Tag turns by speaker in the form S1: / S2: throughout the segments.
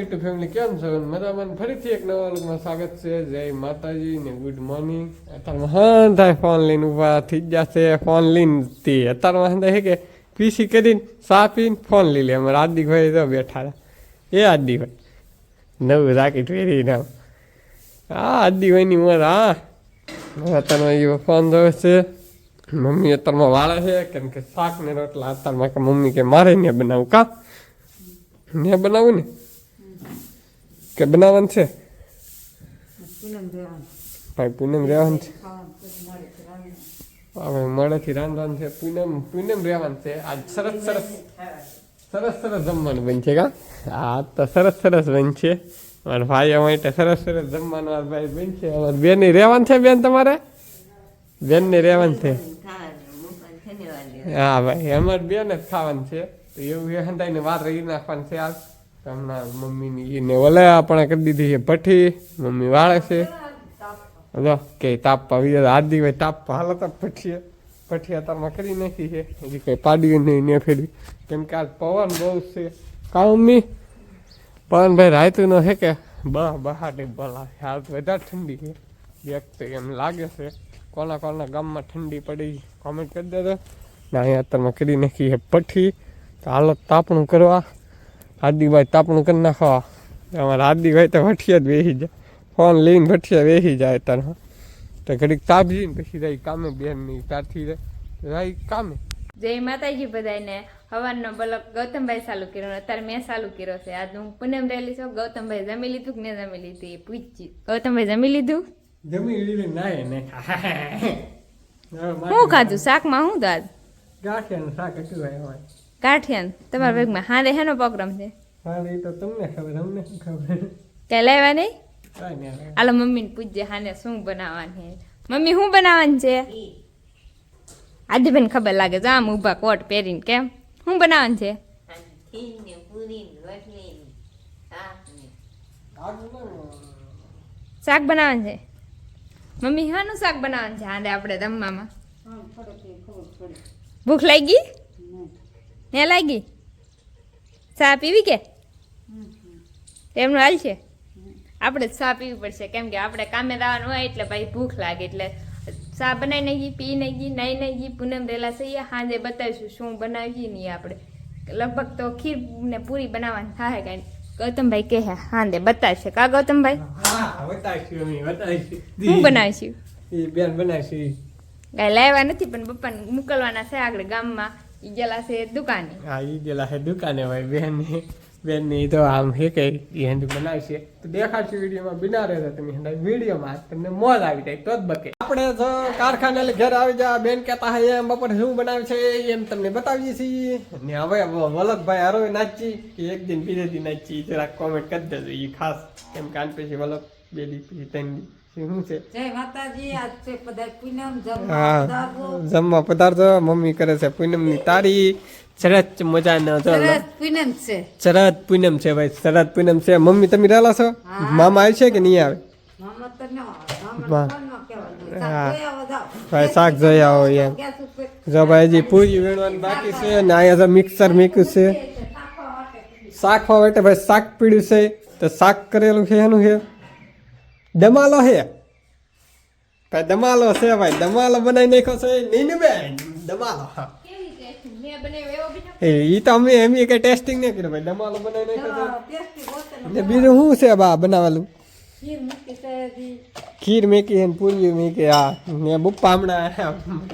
S1: YouTube family કેમ છો? મજામાં? ફરીથી એક નવા લોકમાં સ્વાગત છે. જય માતાજી ને ગુડ મોર્નિંગ અત્યારમાં હા થાય ફોન લઈને ઊભા થઈ જ જશે ફોન લઈને. તે અત્યારમાં હા થાય કે પીસી કરીને ચા પીને ફોન લઈ લે. અમારા આદિભાઈ તો બેઠા એ આદિભાઈ નવું રાકેટ પહેરીને આમ. હા આદિભાઈની ઉંમર, હા. અત્યારમાં એ ફોન થયો છે. મમ્મી અત્યારમાં વાળે છે, કેમ કે શાક ને રોટલા. અત્યારમાં કે મમ્મી કે મારે ને બનાવું. કા? ને બનાવું ને? કે બનાવવાનું છે ભાઈ પૂનમ રહેવાનું છે હવે મળેથી રાંધવાનું છે પૂનમ પૂનમ રહેવાનું છે આજ સરસ સરસ સરસ સરસ જમવાનું બનશે કા હા તો સરસ સરસ બનશે મારા ભાઈ અમારે સરસ સરસ જમવાનું મારા ભાઈ બનશે અમારે બેન રહેવાનું છે બેન તમારે બેન ને રહેવાનું છે હા ભાઈ અમારે બેન જ ખાવાનું છે તો એવું એ હંતાઈને વાર રહી નાખવાનું છે આજ હમણાં મમ્મીની એને ઓલે આપણે કરી દીધી છે ભઠ્ઠી, મમ્મી વાળે છે. જો કે તાપવા બીજા આદિ ભાઈ તાપવા હાલત જ ભઠ્ઠીએ. ભઠ્ઠી અત્યારમાં કરી નાખી છે. હજી કંઈ પાડી નહીં, ને ફેરવી. કેમ કે આજ પવન બહુ છે. કા મમ્મી? પવનભાઈ રાયતું ન છે કે? બહ બહાટી ભલા હાલ વધારે ઠંડી છે. વ્યક્ત એમ લાગે છે. કોના કોના ગામમાં ઠંડી પડી કોમેન્ટ કરી દેજો. ને અહીંયા અત્યારમાં કરી નાખી છે ભઠ્ઠી. તો હાલત તાપણું કરવા. આદિભાઈ તાપણું કરી નાખવા. અમારા આદિભાઈ તો ભઠિયા જ બેસી જાય. ફોન લઈને ભઠિયા બેસી જાય તાર તો ઘડીક તાપજી ને પછી જાય કામે બેનની તારથી જાય. કામે.
S2: જય માતાજી બધાને હવારનો બલક ગૌતમભાઈ ચાલુ કર્યો અત્યારે મેં ચાલુ કર્યો છે. આજ હું પૂનમ રહેલી છું. ગૌતમભાઈ જમી લીધું કે ને જમી લીધું? એ પૂછી ગૌતમભાઈ જમી લીધું?
S1: જમી લીધું નાય ને.
S2: શું ખાધું? શાકમાં શું દાદ
S1: ગાંઠિયાનું શાક હતું ભાઈ
S2: કાઠિયાન તમારા વેગમાં હાંડે હેનો પ્રોગ્રામ છે?
S1: હા એ તો તમને ખબર અમને શું ખબર?
S2: કઈ લાવ્યા નહીં? આલો મમ્મીને પૂછજે હાને શું બનાવવાની છે. મમ્મી શું બનાવવાનું છે? આદિભાઈને ખબર લાગે જો આમ ઊભા કોટ પહેરીને કેમ? શું બનાવવાનું છે? શાક બનાવવાનું. છે? મમ્મી હાનું શાક બનાવવાનું છે હાંડે આપણે જમવામાં? ભૂખ લાગી? ને લાગી? ચા પીવી કે? એમનું હાલ છે? આપણે ચા પીવી પડશે. કેમ કે આપણે કામે જવાનું હોય એટલે ભાઈ ભૂખ લાગે. એટલે ચા બનાવી નાખી પી નાખી નાઈ નાખી પૂનમ રેલા સહીએ સાંજે બતાવીશું શું બનાવીએ નહીં આપણે. લગભગ તો ખીર ને પૂરી બનાવવાની થાય કાંઈ. ગૌતમભાઈ કહે હાંદે બતાવશે. કા ગૌતમભાઈ?
S1: હા
S2: બનાવીશું?
S1: એ બેન બનાવીશું.
S2: કાંઈ લાવ્યા નથી પણ પપ્પાને મોકલવાના છે આગળ ગામમાં. ઈ ગયેલા છે દુકાને.
S1: હા, ઈ ગયેલા છે દુકાને ભાઈ બેન બેનની તો આમ હે કે હેન્ડ બનાવશે. તો દેખાડશું વિડીયોમાં, બિના રહેતા તમે વિડીયોમાં તમને મોજ આવી જાય, તો જ બકે. આપણે જો કારખાને ઘર આવી જા, બેન કહેતા હોય એમ બપોર શું બનાવે છે? એમ તમને બતાવીએ છીએ. ને હવે વલકભાઈ હરોય નાચી એક દિન બીજે દિન નાચી જરા કોમેન્ટ કરી દેજો એ ખાસ કેમ કે આન પછી વલક બે દી ત્રણ શું છે? હા
S3: જમવા
S1: પદાર્થો મમ્મી કરે છે પૂનમની તારી. સરસ મજાનો જો.
S3: પૂનમ છે.
S1: શરદ પૂનમ છે ભાઈ શરદ પૂનમ છે. મમ્મી તમે રહેલા છો? મામા આવે છે કે નહીં આવે. ભાઈ શાક જોઈ આવો એમ. જો ભાઈ હજી પૂરી વેણવાનું બાકી છે ને અહીંયા મિક્સર મીક્યું છે. શાક માટે ભાઈ શાક પીડ્યું છે. તો શાક કરેલું છે એનું છે? દમાલો છે ભાઈ દમાલો છે ભાઈ દમાલો બનાવી નાખ્યો છે. નીનુ બેન દમાલો હા.
S2: મેં બનાવ્યો એવો બીજો
S1: એ તો અમે એમ કઈ ટેસ્ટિંગ નહીં કર્યું ભાઈ દમાલો બનાવી નાખ્યો છે. બીજું શું છે બા બનાવેલું?
S3: ખીર મૂકી
S1: હે પૂરી મેકી હા. ને બુપ્પા હમણાં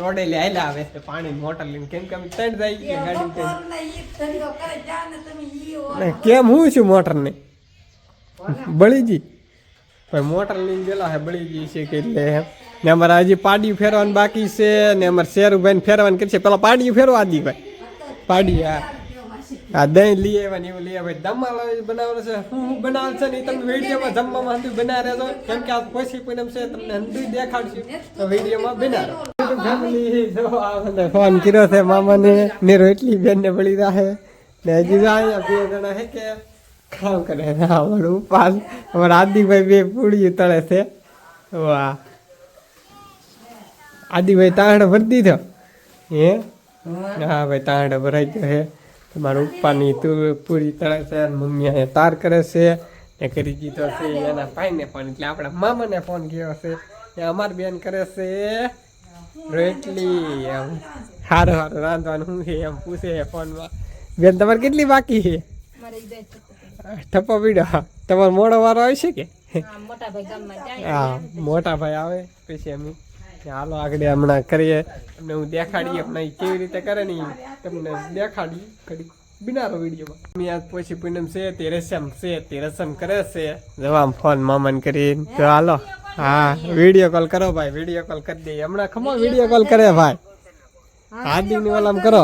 S1: રોડે લે આયલા આવે છે પાણી મોટર લઈને. કેમ કે અમે ત્રણ જાય ગાડી કેમ હું છું મોટર ને બળીજી. ભાઈ મોટર લઈને ગયેલા હે ગઈ છે કે એટલે ને અમારે હજી પાડી ફેરવાનું બાકી છે ને અમારે શેરુભાઈ ફેરવાનું કરશે પેલા પાડી ફેરવા દી ભાઈ. પાડી, હા. આ દહીં લઈ આવ્યા એવું લઈ આવ્યા ધમાલ બનાવવાનો છે. હું હું બનાવે છે ને તમે વિડીયોમાં જમવામાં હંધું બના રહેજો. કેમ કે આ પછી પૂનમ છે, તમને હંધું દેખાડશું. તો વિડીયોમાં બના રહો ફોન કર્યો છે મામાને. ને રોટલી બેન ને બળી રહે ને હજી જાય બે જણા હે કે. કામ કરે અમારું ઉપાસ અમારા આદિભાઈ બે પૂડી તળે છે. વાહ. આદિભાઈ તાંડ ભરી દીધો. હે? હા, ભાઈ તાંડ ભરાઈ ગયો હે. તમારું ઉપરની તું પૂરી તળે છે મમ્મી અહીંયા તાર કરે છે. એ કરી દીધો છે, એના ભાઈને ફોન એટલે આપણા મામાને ફોન ગયો છે. એ અમાર બેન કરે છે રોટલી. એમ. સારું સારું રાંધવાનું શું છે એમ પૂછે ફોનમાં. બેન, તમારે કેટલી બાકી છે? ઠપ્પો પીડો તમારો મોડો વારો આવશે કે?
S2: હા મોટા ભાઈ
S1: આવે પછી અમે હાલો આગળ હમણાં કરીએ. તમને હું દેખાડીએ હમણાં કેવી રીતે કરે ને તમને દેખાડી ઘડી બિનારો વિડીયોમાં. અમે આજ પછી પૂનમ છે તે રસમ છે તે રસમ કરે છે. જવામ ફોન મામન કરીને તો હાલો હા વીડિયો કોલ કરો ભાઈ વીડિયો કોલ કરી દઈએ. હમણાં ખમો વીડિયો કોલ કરે ભાઈ. હાર્દિકની ઓલામ કરો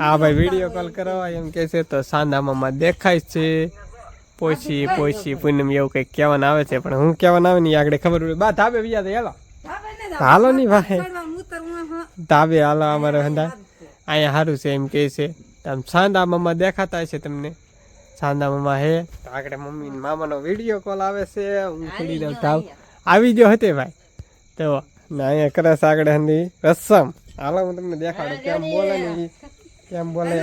S1: હા ભાઈ વીડિયો કોલ કરવા એમ કે છે તો સાંદામાં દેખાય છે. પોછી પોછી પૂનમ એવું કંઈક કહેવાનું આવે છે પણ હું કહેવાનું આવે ને આગળ ખબર હોય બા ધાબે બીજા તો હેલો. હાલો ની ભાઈ.
S3: ધાબે
S1: હાલો અમારે હંદા અહીંયા સારું છે એમ કે છે. આમ સાંધા મામા દેખાતા છે તમને. સાંદામાં હે. તો આગળ મમ્મી મામાનો વીડિયો કોલ આવે છે. હું ખુલી દઉં આવી ગયો હતે ભાઈ. તો ને અહીંયા કરે છે આગળ હંદી રસમ. હાલો હું તમને દેખાડું. કેમ બોલે ને કેમ બોલે?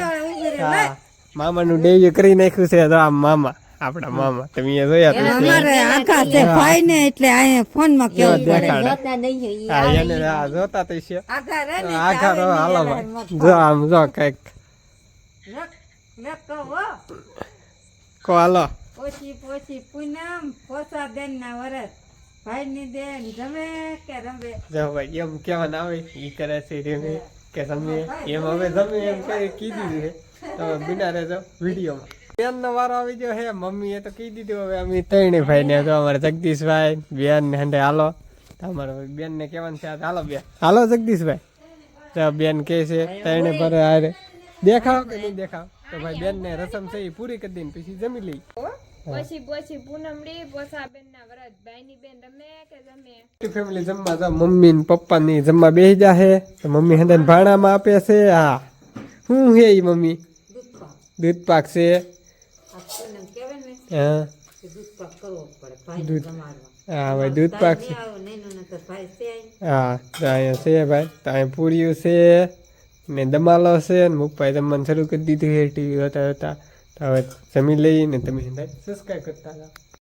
S1: હા મામાનું ડેવ્યુ કરી નાખ્યું છે તો આમ મામા આપણા મામા. તમે અહીંયા જોયા તો
S3: અમારે આખા છે ભાઈ ને એટલે અહીંયા
S1: ફોનમાં
S3: કેવું
S1: પડે
S2: જોતા નહીં હોય ઈ.
S1: હા એને આ જોતા તો છે
S3: આખા રે ને
S1: આખા રો હાલો જો આમ જો કંઈક. કો હાલો.
S3: પોચી પોચી પૂનમ પોસા બેન ના વરસ. ભાઈ ની બેન જમે કે રમે?
S1: જો ભાઈ એમ કેવાનું આવે ઈ કરે છે રેમે. કે તમે એમ હવે તમે એમ કઈ કીધું છે. તમે બિના રહેજો વિડીયોમાં. બેન નો વારો આવી ગયો હે મમ્મી એ તો કહી દીધું હવે અમે ત્રણે ભાઈ ને તો અમારે જગદીશભાઈ બેન ને હંડે હાલો. તો બેન ને કેવાનું છે હાલો બેન. હાલો જગદીશભાઈ. તો બેન કે છે ત્રણે ભરે હારે. દેખાવ કે નહીં દેખાવ? તો ભાઈ બેન ને રસમ છે એ પૂરી કરી દઈને પછી જમી લઈ.
S2: પછી પછી પૂનમડી પોસા બેન ના વ્રત. ભાઈ ની બેન રમે કે જમે
S1: ફેમિલી જમવા તો મમ્મી ને પપ્પા ની જમવા બેસી જાહે. તો મમ્મી હંદન ભાણા માં આપે છે. હા. શું હે ઈ મમ્મી? દૂધ પાક છે.
S3: પૂનમ
S1: હા. હા ભાઈ દૂધ પાક છે. હા તો અહીંયા છે ભાઈ. તો અહીંયા પૂરીયું છે ને દમાલો છે ને મુકભાઈ જમવાનું શરૂ કરી દીધું હે ટીવી હોતા હોતા તો હવે જમી લઈને તમે સબસ્ક્રાઈબ કરતા હતા